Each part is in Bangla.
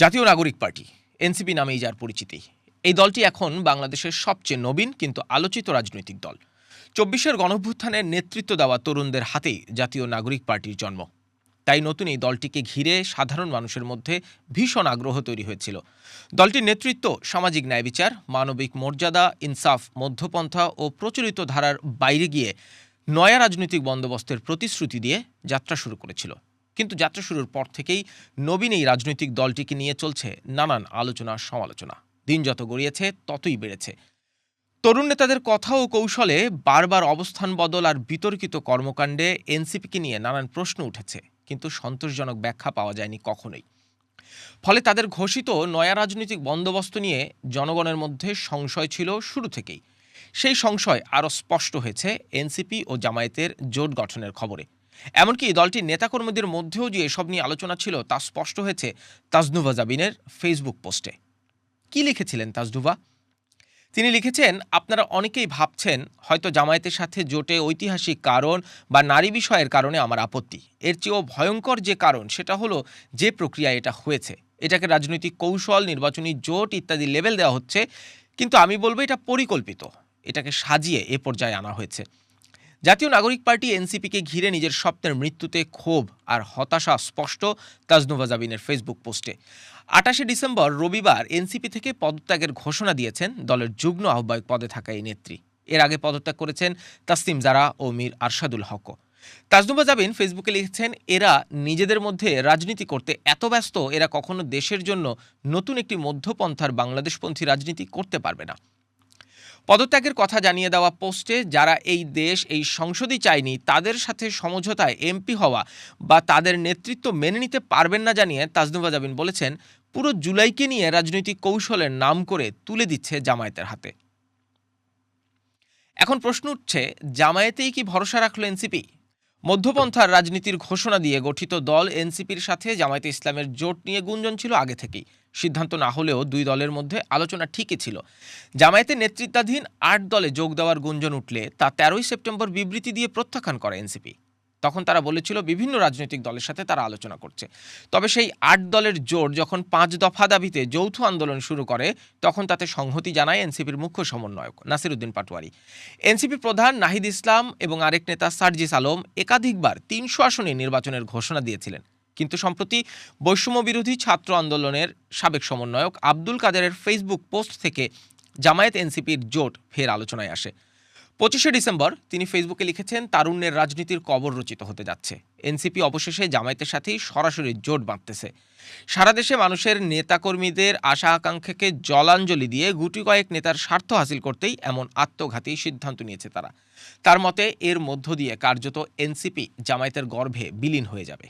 জাতীয় নাগরিক পার্টি, এনসিপি নামেই যার পরিচিতি। এই দলটি এখন বাংলাদেশের সবচেয়ে নবীন কিন্তু আলোচিত রাজনৈতিক দল। চব্বিশের গণভ্যুত্থানের নেতৃত্ব দেওয়া তরুণদের হাতেই জাতীয় নাগরিক পার্টির জন্ম। তাই নতুন এই দলটিকে ঘিরে সাধারণ মানুষের মধ্যে ভীষণ আগ্রহ তৈরি হয়েছিল। দলটির নেতৃত্ব সামাজিক ন্যায় বিচার, মানবিক মর্যাদা, ইনসাফ, মধ্যপন্থা ও প্রচলিত ধারার বাইরে গিয়ে নয়া রাজনৈতিক বন্দোবস্তের প্রতিশ্রুতি দিয়ে যাত্রা শুরু করেছিল। কিন্তু যাত্রা শুরুর পর থেকেই নবীন এই রাজনৈতিক দলটিকে নিয়ে চলছে নানান আলোচনা, সমালোচনা। দিন যত গড়িয়েছে, ততই বেড়েছে। তরুণ নেতাদের কথা ও কৌশলে বারবার অবস্থান বদল আর বিতর্কিত কর্মকাণ্ডে এনসিপিকে নিয়ে নানান প্রশ্ন উঠেছে, কিন্তু সন্তোষজনক ব্যাখ্যা পাওয়া যায়নি কখনোই। ফলে তাদের ঘোষিত নয়া রাজনৈতিক বন্দোবস্ত নিয়ে জনগণের মধ্যে সংশয় ছিল শুরু থেকেই। সেই সংশয় আরও স্পষ্ট হয়েছে এনসিপি ও জামায়াতের জোট গঠনের খবরে। এমনকি দলটির নেতাকর্মীদের মধ্যেও যে এসব নিয়ে আলোচনা ছিল তা স্পষ্ট হয়েছে তাজনুভা জাবিনের ফেসবুক পোস্টে। কি লিখেছিলেন তাজনুভা? তিনি লিখেছেন, আপনারা অনেকেই ভাবছেন হয়তো জামায়াতের সাথে জোটে ঐতিহাসিক কারণ বা নারী বিষয়ের কারণে আমার আপত্তি। এর চেয়েও ভয়ঙ্কর যে কারণ, সেটা হলো যে প্রক্রিয়া এটা হয়েছে। এটাকে রাজনৈতিক কৌশল, নির্বাচনী জোট ইত্যাদি লেভেল দেওয়া হচ্ছে। কিন্তু আমি বলব এটা পরিকল্পিত। এটাকে সাজিয়ে এ পর্যায়ে আনা হয়েছে। জাতীয় নাগরিক পার্টি এনসিপিকে ঘিরে নিজের স্বপ্নের মৃত্যুতে ক্ষোভ আর হতাশা স্পষ্ট তাজনুভা জাবিনের ফেসবুক পোস্টে। আটাশে ডিসেম্বর রবিবার এনসিপি থেকে পদত্যাগের ঘোষণা দিয়েছেন দলের যুগ্ম আহ্বায়ক পদে থাকা এই নেত্রী। এর আগে পদত্যাগ করেছেন তাসলিম জারা ও মীর আরশাদুল হক। তাজনুভা জাবিন ফেসবুকে লিখেছেন, এরা নিজেদের মধ্যে রাজনীতি করতে এত ব্যস্ত, এরা কখনো দেশের জন্য নতুন একটি মধ্যপন্থার বাংলাদেশপন্থী রাজনীতি করতে পারবে না। পদত্যাগের কথা জানিয়ে দেওয়া পোস্টে, যারা এই দেশ, এই সংসদই চায়নি, তাদের সাথে সমঝোতায় এমপি হওয়া বা তাদের নেতৃত্ব মেনে নিতে পারবেন না জানিয়ে তাজনুবা জামিন বলেছেন, পুরো জুলাইকে নিয়ে রাজনৈতিক কৌশলের নাম করে তুলে দিচ্ছে জামায়াতের হাতে। এখন প্রশ্ন উঠছে, জামায়াতেই কি ভরসা রাখল এনসিপি? মধ্যপন্থার রাজনীতির ঘোষণা দিয়ে গঠিত দল এনসিপির সাথে জামায়াতে ইসলামের জোট নিয়ে গুঞ্জন ছিল আগে থেকেই। সিদ্ধান্ত না হলেও দুই দলের মধ্যে আলোচনা ঠিকই ছিল। জামায়াতের নেতৃত্বাধীন আট দলে যোগ দেওয়ার গুঞ্জন উঠলে তা তেরোই সেপ্টেম্বর বিবৃতি দিয়ে প্রত্যাখ্যান করে এনসিপি। তখন তারা বলেছিল বিভিন্ন রাজনৈতিক দলের সাথে তারা আলোচনা করছে। তবে সেই আট দলের জোট যখন পাঁচ দফা দাবিতে যৌথ আন্দোলন শুরু করে, তখন তাতে সংহতি জানায় এনসিপির মুখ্য সমন্বয়ক নাসিরুদ্দিন পাটোয়ারি। এনসিপি প্রধান নাহিদ ইসলাম এবং আরেক নেতা সার্জিস আলম একাধিকবার তিনশো আসনে নির্বাচনের ঘোষণা দিয়েছিলেন। কিন্তু সম্প্রতি বৈষম্য বিরোধী ছাত্র আন্দোলনের সাবেক সমন্বয়ক আব্দুল কাদেরের ফেসবুক পোস্ট থেকে জামায়াত এনসিপির জোট ফের আলোচনায় আসে। পঁচিশে ডিসেম্বর তিনি ফেসবুকে লিখেছেন, তারুণ্যের রাজনীতির কবর রচিত হতে যাচ্ছে। এনসিপি অবশেষে জামায়াতের সাথেই সরাসরি জোট বাঁধতেছে। সারা দেশে মানুষের নেতাকর্মীদের আশা আকাঙ্ক্ষাকে জলাঞ্জলি দিয়ে গুটি কয়েক নেতার স্বার্থ হাসিল করতেই এমন আত্মঘাতী সিদ্ধান্ত নিয়েছে তারা। তার মতে, এর মধ্য দিয়ে কার্যত এনসিপি জামায়াতের গর্ভে বিলীন হয়ে যাবে।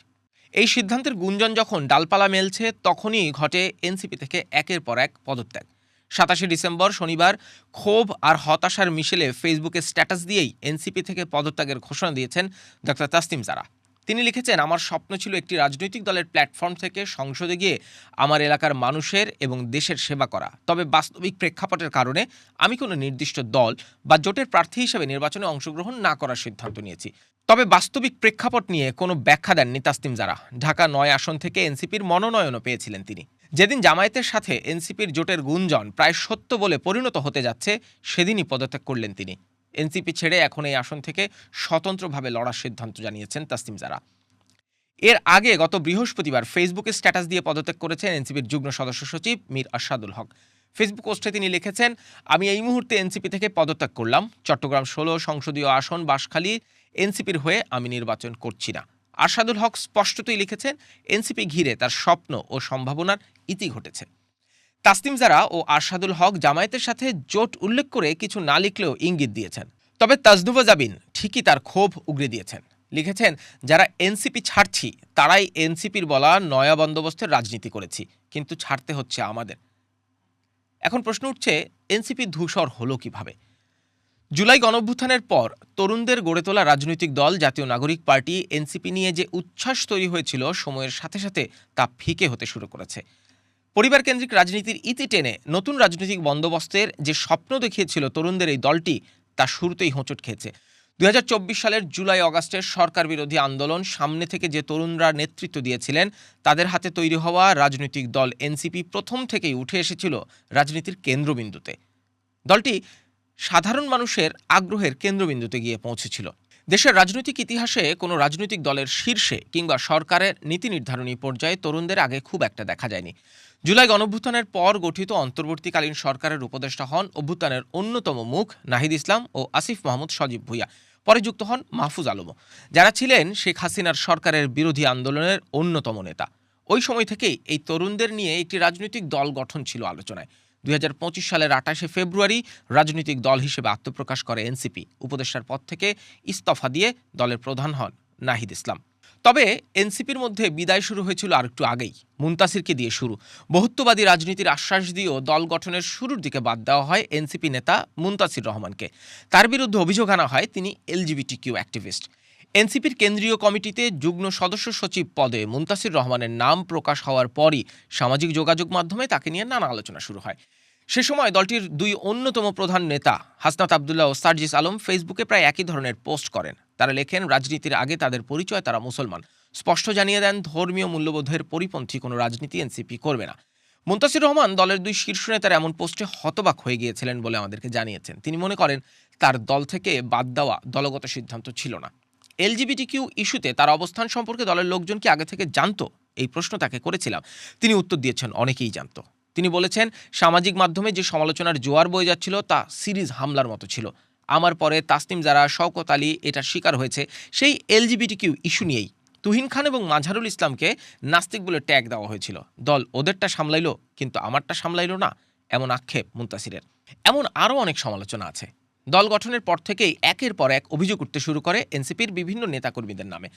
এই সিদ্ধান্তের গুঞ্জন যখন ডালপালা মেলছে, তখনই ঘটে এনসিপি থেকে একের পর এক পদত্যাগ। সাতাশে ডিসেম্বর শনিবার ক্ষোভ আর হতাশার মিশেলে ফেসবুকে স্ট্যাটাস দিয়েই এনসিপি থেকে পদত্যাগের ঘোষণা দিয়েছেন ডক্টর তাসলিম জারা। তিনি লিখেছেন, আমার স্বপ্ন ছিল একটি রাজনৈতিক দলের প্ল্যাটফর্ম থেকে সংসদে গিয়ে আমার এলাকার মানুষের এবং দেশের সেবা করা। তবে বাস্তবিক প্রেক্ষাপটের কারণে আমি কোনো নির্দিষ্ট দল বা জোটের প্রার্থী হিসেবে নির্বাচনে অংশগ্রহণ না করার সিদ্ধান্ত নিয়েছি। তবে বাস্তবিক প্রেক্ষাপট নিয়ে কোনো ব্যাখ্যা দেননি তাসলিম জারা। ঢাকা নয় আসন থেকে এনসিপির মনোনয়নও পেয়েছিলেন তিনি। যেদিন জামায়াতের সাথে এনসিপির জোটের গুঞ্জন প্রায় সত্য বলে পরিণত হতে যাচ্ছে, সেদিনই পদত্যাগ করলেন তিনি। এনসিপি ছেড়ে এখন এই আসন থেকে স্বতন্ত্রভাবে লড়ার সিদ্ধান্ত জানিয়েছেন তাসলিম জারা। এর আগে গত বৃহস্পতিবার ফেসবুকে স্ট্যাটাস দিয়ে পদত্যাগ করেছেন এনসিপির যুগ্ম সদস্য সচিব মীর আশাদুল হক। ফেসবুক পোস্টে তিনি লিখেছেন, আমি এই মুহূর্তে এনসিপি থেকে পদত্যাগ করলাম। চট্টগ্রাম ষোলো সংসদীয় আসন বাসখালী এনসিপির হয়ে আমি নির্বাচন করছি না। আরশাদুল হক স্পষ্টতই লিখেছেন, এনসিপি ঘিরে তার স্বপ্ন ও সম্ভাবনার ইতি ঘটেছে। তাসলিম জারা ও আরশাদুল হক জামায়াতের সাথে জোট উল্লেখ করে কিছু না লিখলেও ইঙ্গিত দিয়েছেন। তবে তাজনুভা জাবিন ঠিকই তার ক্ষোভ উগরে দিয়েছেন। লিখেছেন, যারা এনসিপি ছাড়ছি, তারাই এনসিপির বলা নয়া বন্দোবস্তের রাজনীতি করেছি, কিন্তু ছাড়তে হচ্ছে আমাদের। এখন প্রশ্ন উঠছে, এনসিপি ধূসর হলো কীভাবে? জুলাই গণঅভ্যুত্থানের পর তরুণদের গড়ে তোলা রাজনৈতিক দল, জাতীয় নাগরিক পার্টি, এনসিপি নিয়ে যে উচ্ছ্বাস তৈরি হয়েছিল, সময়ের সাথে সাথে তা ফিকে হতে শুরু করেছে। পরিবার কেন্দ্রিক রাজনীতির ইতি টেনে নতুন রাজনৈতিক বন্দোবস্তের যে স্বপ্ন দেখিয়েছিল তরুণদের এই দলটি, তা শুরুতেই হোঁচট খেয়েছে। দুই হাজার চব্বিশ সালের জুলাই অগাস্টের সরকার বিরোধী আন্দোলন সামনে থেকে যে তরুণরা নেতৃত্ব দিয়েছিলেন, তাদের হাতে তৈরি হওয়া রাজনৈতিক দল এনসিপি প্রথম থেকেই উঠে এসেছিল রাজনীতির কেন্দ্রবিন্দুতে। দলটি সাধারণ মানুষের আগ্রহের কেন্দ্রবিন্দুতে গিয়ে পৌঁছেছিল। দেশের রাজনৈতিক ইতিহাসে কোনো রাজনৈতিক দলের শীর্ষে কিংবা সরকারের নীতি নির্ধারণী পর্যায়ে তরুণদের আগে খুব একটা দেখা যায়নি। জুলাই গণঅভ্যুত্থানের পর গঠিত অন্তর্বর্তীকালীন সরকারের উপদেষ্টা হন অভ্যুত্থানের অন্যতম মুখ নাহিদ ইসলাম ও আসিফ মাহমুদ সজীব ভুইয়া। পরে যুক্ত হন মাহফুজ আলমও। যারা ছিলেন শেখ হাসিনার সরকারের বিরোধী আন্দোলনের অন্যতম নেতা। ওই সময় থেকেই এই তরুণদের নিয়ে একটি রাজনৈতিক দল গঠন ছিল আলোচনায়। দুই হাজার পঁচিশ সালের আঠাশে ফেব্রুয়ারি রাজনৈতিক দল হিসেবে আত্মপ্রকাশ করে এনসিপি। উপদেষ্টার পদ থেকে ইস্তফা দিয়ে দলের প্রধান হন নাহিদ ইসলাম। তবে এনসিপির মধ্যে বিদায় শুরু হয়েছিল আর একটু আগেই, মুন্তাসিরকে দিয়ে শুরু। বহুত্ববাদী রাজনীতির আশ্বাস দিয়েও দল গঠনের শুরুর দিকে বাদ দেওয়া হয় এনসিপি নেতা মুন্তাসির রহমানকে। তার বিরুদ্ধে অভিযোগ আনা হয়, তিনি এলজিবিটি কিউ অ্যাক্টিভিস্ট। এনসিপির কেন্দ্রীয় কমিটিতে যুগ্ম সদস্য সচিব পদে মুন্তাসির রহমানের নাম প্রকাশ হওয়ার পরই সামাজিক যোগাযোগ মাধ্যমে তাকে নিয়ে নানা আলোচনা শুরু হয়। সে সময় দলটির দুই অন্যতম প্রধান নেতা হাসনাত আবদুল্লাহ ও সার্জিস আলম ফেসবুকে প্রায় একই ধরনের পোস্ট করেন। তারা লেখেন, রাজনীতির আগে তাদের পরিচয়, তারা মুসলমান। স্পষ্ট জানিয়ে দেন, ধর্মীয় মূল্যবোধের পরিপন্থী কোনো রাজনীতি এনসিপি করবে না। মুন্তাসির রহমান দলের দুই শীর্ষ নেতার এমন পোস্টে হতবাক হয়ে গিয়েছিলেন বলে আমাদেরকে জানিয়েছেন। তিনি মনে করেন, তার দল থেকে বাদ দেওয়া দলগত সিদ্ধান্ত ছিল না। এলজিবিটি কিউ ইস্যুতে তার অবস্থান সম্পর্কে দলের লোকজন কি আগে থেকে জানতো? এই প্রশ্ন তাকে করেছিলাম। তিনি উত্তর দিয়েছেন, অনেকেই জানতো। তিনি বলেছেন, সামাজিক মাধ্যমে যে সমালোচনার জোয়ার বয়ে যাচ্ছিল তা সিরিজ হামলার মতো ছিল। আমার পরে তাসনিম যারা শওকত আলী এটার শিকার হয়েছে। সেই এলজিবিটি কিউ ইস্যু নিয়েই তুহিন খান এবং মাঝারুল ইসলামকে নাস্তিক বলে ট্যাগ দেওয়া হয়েছিল। দল ওদেরটা সামলাইলো, কিন্তু আমারটা সামলাইলো না, এমন আক্ষেপ মুন্তাসিরের। এমন আরও অনেক সমালোচনা আছে। দল গঠনের পর থেকেই একের পর এক অভিযোগ উঠতে শুরু করে এনসিপির বিভিন্ন নেতাকর্মীদের নামে।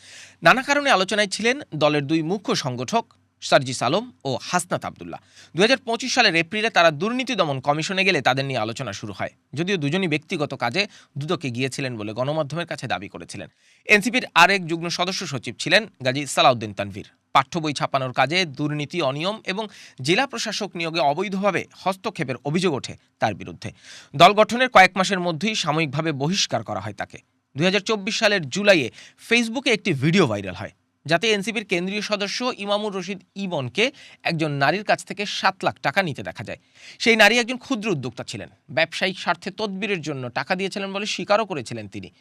নানা কারণে আলোচনায় ছিলেন দলের দুই মুখ্য সংগঠক সার্জিস আলম ও হাসনাত আবদুল্লাহ। দুই হাজার পঁচিশ সালের এপ্রিলে তারা দুর্নীতি দমন কমিশনে গেলে তাদের নিয়ে আলোচনা শুরু হয়। যদিও দুজনই ব্যক্তিগত কাজে দুদকে গিয়েছিলেন বলে গণমাধ্যমের কাছে দাবি করেছিলেন। এনসিপির আরেক যুগ্ম সদস্য সচিব ছিলেন গাজী সালাউদ্দিন তানভীর। পাঠ্য বই ছাপানোর কাজে দুর্নীতি, অনিয়ম এবং জেলা প্রশাসক নিয়োগে অবৈধভাবে হস্তক্ষেপের অভিযোগ ওঠে তার বিরুদ্ধে। দল গঠনের কয়েক মাসের মধ্যেই সাময়িকভাবে বহিষ্কার করা হয় তাকে। দুই হাজার চব্বিশ সালের জুলাইয়ে ফেসবুকে একটি ভিডিও ভাইরাল হয়। যাতে এনসিপির কেন্দ্রীয় সদস্য ইমামুর রশিদ ইমনকে একজন নারীর কাছ থেকে সাত লাখ টাকা নিতে দেখা যায়। সেই নারী একজন ক্ষুদ্র উদ্যোক্তা ছিলেন। ব্যবসায়িক স্বার্থে তদবিরের জন্য টাকা দিয়েছিলেন বলে স্বীকারও করেছিলেন তিনি।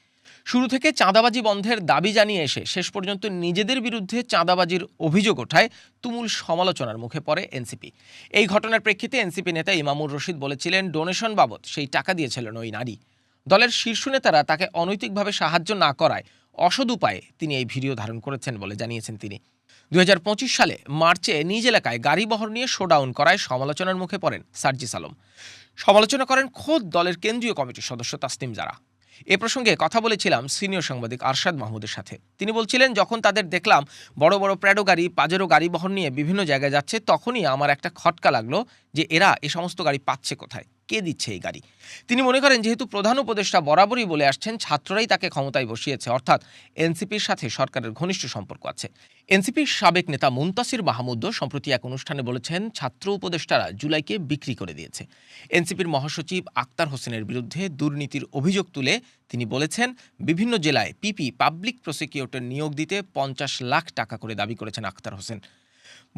শুরু থেকে চাঁদাবাজি বন্ধের দাবি জানিয়ে এসে শেষ পর্যন্ত নিজেদের বিরুদ্ধে চাঁদাবাজির অভিযোগ ওঠায় তুমুল সমালোচনার মুখে পড়ে এনসিপি। এই ঘটনার প্রেক্ষিতে এনসিপি নেতা ইমামুর রশিদ বলেছিলেন, ডোনেশন বাবদ সেই টাকা দিয়েছিলেন ওই নারী। দলের শীর্ষ নেতারা তাকে অনৈতিকভাবে সাহায্য না করায় অসদ উপায়ে তিনি এই ভিডিও ধারণ করেছেন বলে জানিয়েছেন তিনি। দুই হাজার পঁচিশ সালে মার্চে নিজ এলাকায় গাড়ি বহর নিয়ে শোডাউন করায় সমালোচনার মুখে পড়েন সার্জিস আলম। সমালোচনা করেন খোদ দলের কেন্দ্রীয় কমিটির সদস্য তাসনিম জারা। এ প্রসঙ্গে কথা বলেছিলাম সিনিয়র সাংবাদিক আরশাদ মাহমুদের সাথে। তিনি বলছিলেন, যখন তাদের দেখলাম বড় বড় প্র্যাডো গাড়ি, পাজেরো গাড়ি বহন নিয়ে বিভিন্ন জায়গায় যাচ্ছে, তখনই আমার একটা খটকা লাগল যে এরা এ সমস্ত গাড়ি পাচ্ছে কোথায়। কে দিচ্ছে এই গাড়ি? তিনি মনে করেন যেহেতু প্রধান উপদেষ্টা বরাবরই বলে আসছেন, ছাত্ররাই তাকে ক্ষমতায় বসিয়েছে। অর্থাৎ এনসিপির সাথে সরকারের ঘনিষ্ঠ সম্পর্ক আছে। এনসিপির সাবেক নেতা মুন্তাসির মাহমুদও সম্প্রতি এক অনুষ্ঠানে বলেছেন, ছাত্র উপদেষ্টারা জুলাইকে বিক্রি করে দিয়েছে। এনসিপির মহাসচিব আক্তার হোসেনের বিরুদ্ধে দুর্নীতির অভিযোগ তুলে তিনি বলেছেন, বিভিন্ন জেলায় পিপি, পাবলিক প্রসিকিউটর নিয়োগ দিতে পঞ্চাশ লাখ টাকা করে দাবি করেছেন আক্তার হোসেন।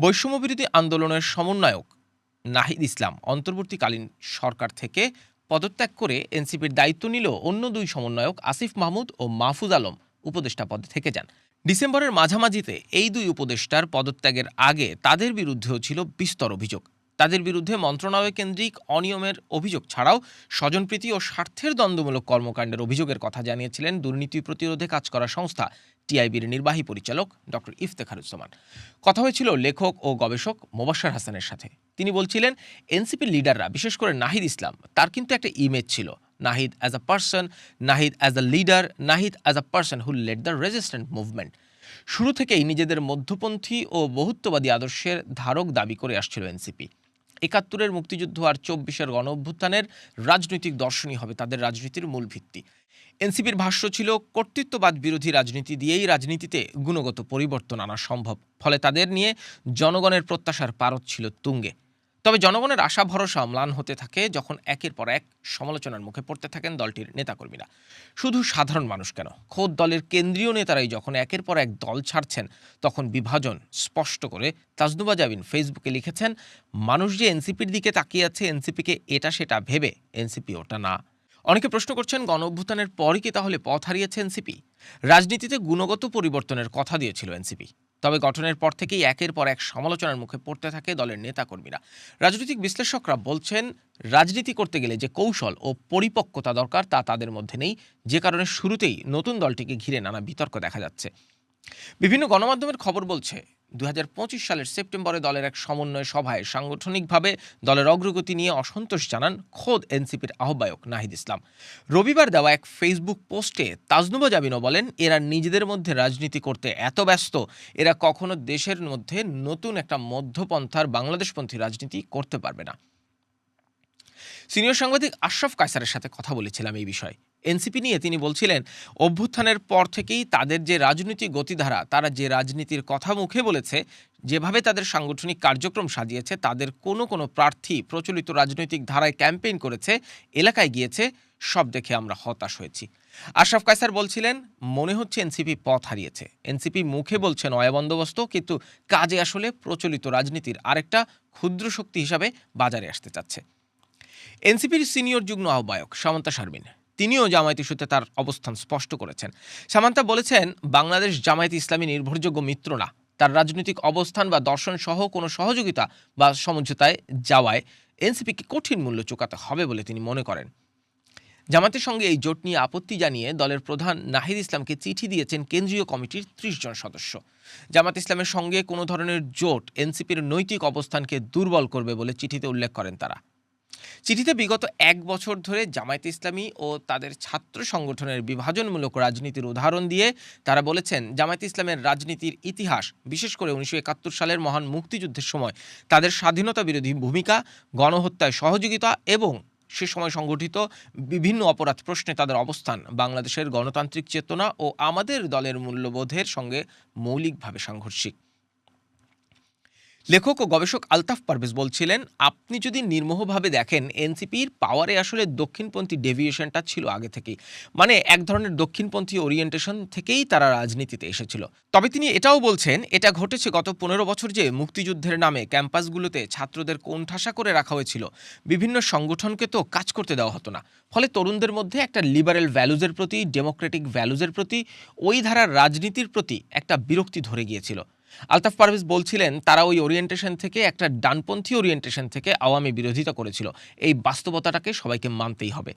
বৈষম্যবিরোধী আন্দোলনের সমন্বয়ক নাহিদ ইসলাম অন্তর্বর্তীকালীন সরকার থেকে পদত্যাগ করে এনসিপির দায়িত্ব নিল অন্য দুই সমন্বয়ক আসিফ মাহমুদ ও মাহফুজ আলম উপদেষ্টা পদে থেকে যান। ডিসেম্বরের মাঝামাঝিতে এই দুই উপদেষ্টার পদত্যাগের আগে তাদের বিরুদ্ধেও ছিল বিস্তর অভিযোগ। তাদের বিরুদ্ধে মন্ত্রণালয় কেন্দ্রিক অনিয়মের অভিযোগ ছাড়াও স্বজনপ্রীতি ও স্বার্থের দ্বন্দ্বমূলক কর্মকাণ্ডের অভিযোগের কথা জানিয়েছিলেন দুর্নীতি প্রতিরোধে কাজ করা সংস্থা টিআইবির নির্বাহী পরিচালক ডক্টর ইফতেখারুজ্জামান। কথা হয়েছিল লেখক ও গবেষক মোবাশ্সার হাসানের সাথে। তিনি বলছিলেন এনসিপির লিডাররা, বিশেষ করে নাহিদ ইসলাম, তার কিন্তু একটা ইমেজ ছিল। Nahid as a person Nahid as a leader Nahid as a person who led the resistant movement শুরু থেকেই নিজেদের মধ্যপন্থী ও বহুত্ববাদী আদর্শের ধারক দাবি করে আসছিল এনসিপি। একাত্তরের মুক্তিযুদ্ধ আর চব্বিশের গণ অভ্যুত্থানের রাজনৈতিক দর্শনই হবে তাদের রাজনীতির মূল ভিত্তি। এনসিপির ভাষ্য ছিল, কর্তৃত্ববাদ বিরোধী রাজনীতি দিয়েই রাজনীতিতে গুণগত পরিবর্তন আনা সম্ভব। ফলে তাদের নিয়ে জনগণের প্রত্যাশার পারদ ছিল তুঙ্গে। তবে জনগণের আশা, ভরসা ম্লান হতে থাকে যখন একের পর এক সমালোচনার মুখে পড়তে থাকেন দলটির নেতাকর্মীরা। শুধু সাধারণ মানুষ কেন? খোদ দলের কেন্দ্রীয় নেতারাই যখন একের পর এক দল ছাড়ছেন, তখন বিভাজন স্পষ্ট করে তাজনুবা জাবিন ফেসবুকে লিখেছেন, মানুষ যে এনসিপির দিকে তাকিয়ে আছে, এনসিপিকে এটা সেটা ভেবে এনসিপি ওটা না। অনেকে প্রশ্ন করছেন, গণ অভ্যুত্থানের পরই কি তাহলে পথ হারিয়েছে এনসিপি? রাজনীতিতে গুণগত পরিবর্তনের কথা দিয়েছিল এনসিপি। তবে গঠনের পর থেকেই একের পর এক সমালোচনার মুখে পড়তে থাকে দলের নেতাকর্মীরা। রাজনৈতিক বিশ্লেষকরা বলছেন, রাজনীতি করতে গেলে যে কৌশল ও পরিপক্কতা দরকার তা তাদের মধ্যে নেই। যে কারণে শুরুতেই নতুন দলটিকে ঘিরে নানা বিতর্ক দেখা যাচ্ছে। বিভিন্ন গণমাধ্যমের খবর বলছে দু হাজার পঁচিশ সালের সেপ্টেম্বরে দলের এক সমন্বয় সভায় সাংগঠনিকভাবে দলের অগ্রগতি নিয়ে অসন্তোষ জানান খোদ এনসিপির আহ্বায়ক নাহিদ ইসলাম। রবিবার দেওয়া এক ফেসবুক পোস্টে তাজনুবা জাবিনও বলেন, এরা নিজেদের মধ্যে রাজনীতি করতে এত ব্যস্ত, এরা কখনো দেশের মধ্যে নতুন একটা মধ্যপন্থার বাংলাদেশপন্থী রাজনীতি করতে পারবে না। সিনিয়র সাংবাদিক আশরাফ কায়সারের সাথে কথা বলেছিলাম এই বিষয়ে। এনসিপি নিয়ে তিনি বলছিলেন, অভ্যুত্থানের পর থেকেই তাদের যে রাজনৈতিক গতিধারা, তারা যে রাজনীতির কথা মুখে বলেছে, যেভাবে তাদের সাংগঠনিক কার্যক্রম সাজিয়েছে, তাদের কোনো কোনো প্রার্থী প্রচলিত রাজনৈতিক ধারায় ক্যাম্পেইন করেছে, এলাকায় গিয়েছে, সব দেখে আমরা হতাশ হয়েছি। আশরাফ কায়সার বলছিলেন, মনে হচ্ছে এনসিপি পথ হারিয়েছে। এনসিপি মুখে বলছে নয়া বন্দোবস্ত, কিন্তু কাজে আসলে প্রচলিত রাজনীতির আরেকটা ক্ষুদ্র শক্তি হিসাবে বাজারে আসতে চাচ্ছে। এনসিপির সিনিয়র যুগ্ম আহ্বায়ক সামন্তা শারমিন। তিনিও জামায়াত ইস্যুতে তার অবস্থান স্পষ্ট করেছেন। সামান্তা বলেছেন, বাংলাদেশ জামায়াত ইসলামী নির্ভরযোগ্য মিত্র না। তার রাজনৈতিক অবস্থান বা দর্শন সহ কোনো সহযোগিতা বা সমঝোতায় যাওয়ায় এনসিপিকে কঠিন মূল্য চুকাতে হবে বলে তিনি মনে করেন। জামাতের সঙ্গে এই জোট নিয়ে আপত্তি জানিয়ে দলের প্রধান নাহিদ ইসলামকে চিঠি দিয়েছেন কেন্দ্রীয় কমিটির ত্রিশ জন সদস্য। জামাত ইসলামের সঙ্গে কোনো ধরনের জোট এনসিপির নৈতিক অবস্থানকে দুর্বল করবে বলে চিঠিতে উল্লেখ করেন তারা। চিঠিতে বিগত এক বছর ধরে জামায়াত ইসলামী ও তাদের ছাত্র সংগঠনের বিভাজনমূলক রাজনীতির উদাহরণ দিয়ে তারা বলেছেন, জামায়াত ইসলামের রাজনীতির ইতিহাস, বিশেষ করে উনিশশো একাত্তর সালের মহান মুক্তিযুদ্ধের সময়, তাদের স্বাধীনতা বিরোধী ভূমিকা, গণহত্যায় সহযোগিতা এবং সে সময় সংগঠিত বিভিন্ন অপরাধ প্রশ্নে তাদের অবস্থান, বাংলাদেশের গণতান্ত্রিক চেতনা ও আমাদের দলের মূল্যবোধের সঙ্গে মৌলিকভাবে সাংঘর্ষিক। লেখক ও গবেষক আলতাফ পারভেজ বলছিলেন, আপনি যদি নির্মোহভাবে দেখেন, এনসিপির পাওয়ারে আসলে দক্ষিণপন্থী ডেভিয়েশনটা ছিল আগে থেকেই। মানে এক ধরনের দক্ষিণপন্থী ওরিয়েন্টেশন থেকেই তারা রাজনীতিতে এসেছিল। তবে তিনি এটাও বলছেন, এটা ঘটেছে গত পনেরো বছর যে মুক্তিযুদ্ধের নামে ক্যাম্পাসগুলোতে ছাত্রদের কোণঠাসা করে রাখা হয়েছিল। বিভিন্ন সংগঠনকে তো কাজ করতে দেওয়া হতো না। ফলে তরুণদের মধ্যে একটা লিবারেল ভ্যালুজের প্রতি ডেমোক্রেটিক ভ্যালুজের প্রতি, ওই ধারার রাজনীতির প্রতি একটা বিরক্তি ধরে গিয়েছিল। আলতাফ পারভেজ বলছিলেন, তারা ওই ওরিয়েন্টেশন থেকে, একটা ডানপন্থী ওরিয়েন্টেশন থেকে আওয়ামী বিরোধিতা করেছিল। এই বাস্তবতাটাকে সবাইকে মানতেই হবে।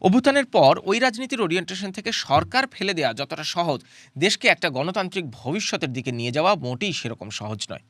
অভ্যুত্থানের পর ওই রাজনীতির ওরিয়েন্টেশন থেকে সরকার ফেলে দেওয়া যতটা সহজ, দেশকে একটা গণতান্ত্রিক ভবিষ্যতের দিকে নিয়ে যাওয়া মোটেই সেরকম সহজ নয়।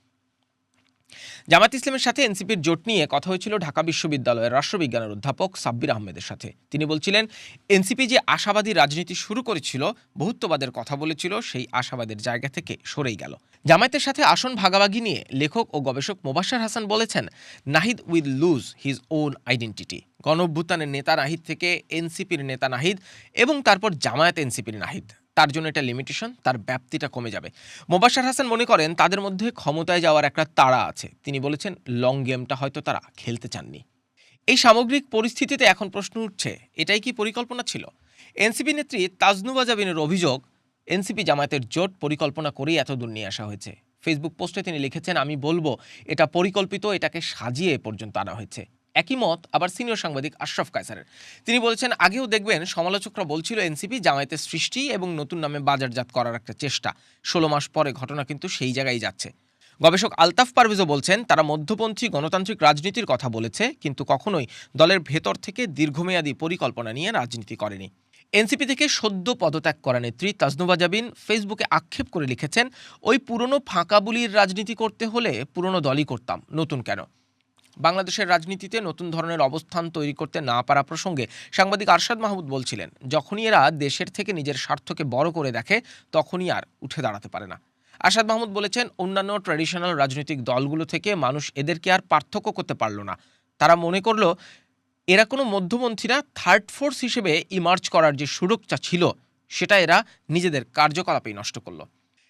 জামাত ইসলামের সাথে এনসিপির জোট নিয়ে কথা হয়েছিল ঢাকা বিশ্ববিদ্যালয়ের রাষ্ট্রবিজ্ঞানের অধ্যাপক সাব্বির আহমেদের সাথে। তিনি বলছিলেন, এনসিপি যে আশাবাদী রাজনীতি শুরু করেছিল, বহুত্ববাদের কথা বলেছিল, সেই আশাবাদের জায়গা থেকে সরেই গেল। জামায়াতের সাথে আসন ভাগাভাগি নিয়ে লেখক ও গবেষক মোবাশ্সার হাসান বলেছেন, Nahid will lose his own identity. গণঅভ্যুত্থানের নেতা নাহিদ থেকে এনসিপির নেতা নাহিদ এবং তারপর জামায়াত এনসিপির নাহিদ। তার জন্য এটা লিমিটেশন তার ব্যাপ্তিটা কমে যাবে। মোবাশ্সার হাসান মনে করেন, তাদের মধ্যে ক্ষমতায় যাওয়ার একটা তাড়া আছে। তিনি বলেছেন লং গেমটা হয়তো তারা খেলতে চাননি। এই সামগ্রিক পরিস্থিতিতে এখন প্রশ্ন উঠছে, এটাই কি পরিকল্পনা ছিল? এনসিপি নেত্রী তাজনুবা জাবিনের অভিযোগ, এনসিপি জামায়াতের জোট পরিকল্পনা করেই এত দূর নিয়ে আসা হয়েছে। ফেসবুক পোস্টে তিনি লিখেছেন, আমি বলব, এটা পরিকল্পিত, এটাকে সাজিয়ে পর্যন্ত আনা হয়েছে। একই মত আবার সিনিয়র সাংবাদিক আশরাফ কায়সারের। তিনি বলেছেন, আগেও দেখবেন সমালোচকরা বলছিল, এনসিপি জামায়াতের সৃষ্টি এবং নতুন নামে বাজারজাত করার একটা চেষ্টা। ষোলো মাস পরে ঘটনা কিন্তু সেই জায়গায় যাচ্ছে। গবেষক আলতাফ পারভেজও বলছেন, তারা মধ্যপন্থী গণতান্ত্রিক রাজনীতির কথা বলেছে, কিন্তু কখনোই দলের ভেতর থেকে দীর্ঘমেয়াদী পরিকল্পনা নিয়ে রাজনীতি করেনি। এনসিপি থেকে সদ্য পদত্যাগ করা নেত্রী তাজনুবা জাবিন ফেসবুকে আক্ষেপ করে লিখেছেন, ওই পুরনো ফাঁকা বুলির রাজনীতি করতে হলে পুরনো দলই করতাম, নতুন কেন? বাংলাদেশের রাজনীতিতে নতুন ধরনের অবস্থান তৈরি করতে না পারা প্রসঙ্গে সাংবাদিক আরশাদ মাহমুদ বলছিলেন, যখনই এরা দেশের থেকে নিজের স্বার্থকে বড় করে দেখে, তখনই আর উঠে দাঁড়াতে পারে না। আরশাদ মাহমুদ বলেছেন, অন্যান্য ট্র্যাডিশনাল রাজনৈতিক দলগুলো থেকে মানুষ এদেরকে আর পার্থক্য করতে পারল না। তারা মনে করল, এরা কোনো মধ্যপন্থীরা থার্ড ফোর্স হিসেবে ইমার্জ করার যে সুরক্ষা ছিল, সেটা এরা নিজেদের কার্যকলাপেই নষ্ট করল।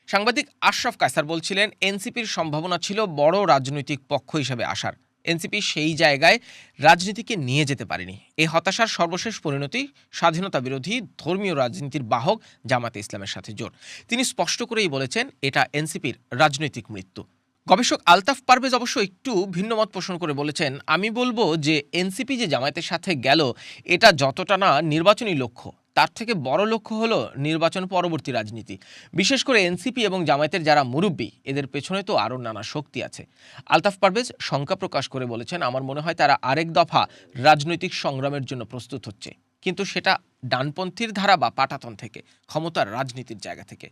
সাংবাদিক আশরাফ কায়সার বলছিলেন, এনসিপির সম্ভাবনা ছিল বড় রাজনৈতিক পক্ষ হিসেবে আসার। এনসিপি সেই জায়গায় রাজনীতিকে নিয়ে যেতে পারেনি। এই হতাশার সর্বশেষ পরিণতি স্বাধীনতা বিরোধী ধর্মীয় রাজনীতির বাহক জামাতে ইসলামের সাথে জোট। তিনি স্পষ্ট করেই বলেছেন, এটা এনসিপির রাজনৈতিক মৃত্যু। গবেষক আলতাফ পারভেজ অবশ্য একটু ভিন্ন মত পোষণ করে বলেছেন, আমি বলব যে এনসিপি যে জামায়াতের সাথে গেল, এটা যতটা না নির্বাচনী লক্ষ্য। তার থেকে বড় লক্ষ্য হলো নির্বাচন পরবর্তী রাজনীতি। বিশেষ করে এনসিপি এবং জামায়াতের যারা মুরব্বী, এদের পেছনে তো আরও নানা শক্তি আছে। আলতাফ পারভেজ শঙ্কা প্রকাশ করে বলেছেন, আমার মনে হয় তারা আরেক দফা রাজনৈতিক সংগ্রামের জন্য প্রস্তুত হচ্ছে। কিন্তু সেটা ডানপন্থীর ধারা বা পাটাতন থেকে, ক্ষমতার রাজনীতির জায়গা থেকে।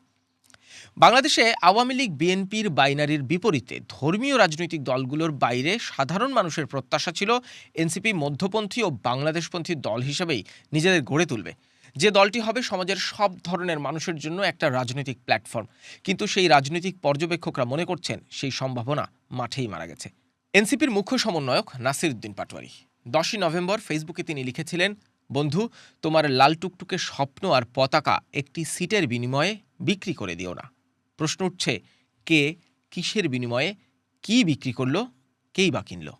বাংলাদেশে আওয়ামী লীগ, বিএনপির বাইনারির বিপরীতে ধর্মীয় রাজনৈতিক দলগুলোর বাইরে সাধারণ মানুষের প্রত্যাশা ছিল এনসিপি মধ্যপন্থী ও বাংলাদেশপন্থী দল হিসেবেই নিজেদের গড়ে তুলবে। যে দলটি হবে সমাজের সব ধরনের মানুষের জন্য একটা রাজনৈতিক প্ল্যাটফর্ম। কিন্তু সেই রাজনৈতিক পর্যবেক্ষকরা মনে করছেন সেই সম্ভাবনা মাঠেই মারা গেছে। এনসিপির মুখ্য সমন্বয়ক নাসির উদ্দিন পাটোয়ারি। দশই নভেম্বর ফেসবুকে তিনি লিখেছিলেন, বন্ধু, তোমার লাল টুকটুকে স্বপ্ন আর পতাকা একটি সিটের বিনিময়ে বিক্রি করে দিও না। প্রশ্ন উঠছে, কে, কিসের বিনিময়ে? কি বিক্রি করল? কেই বা কিনলো?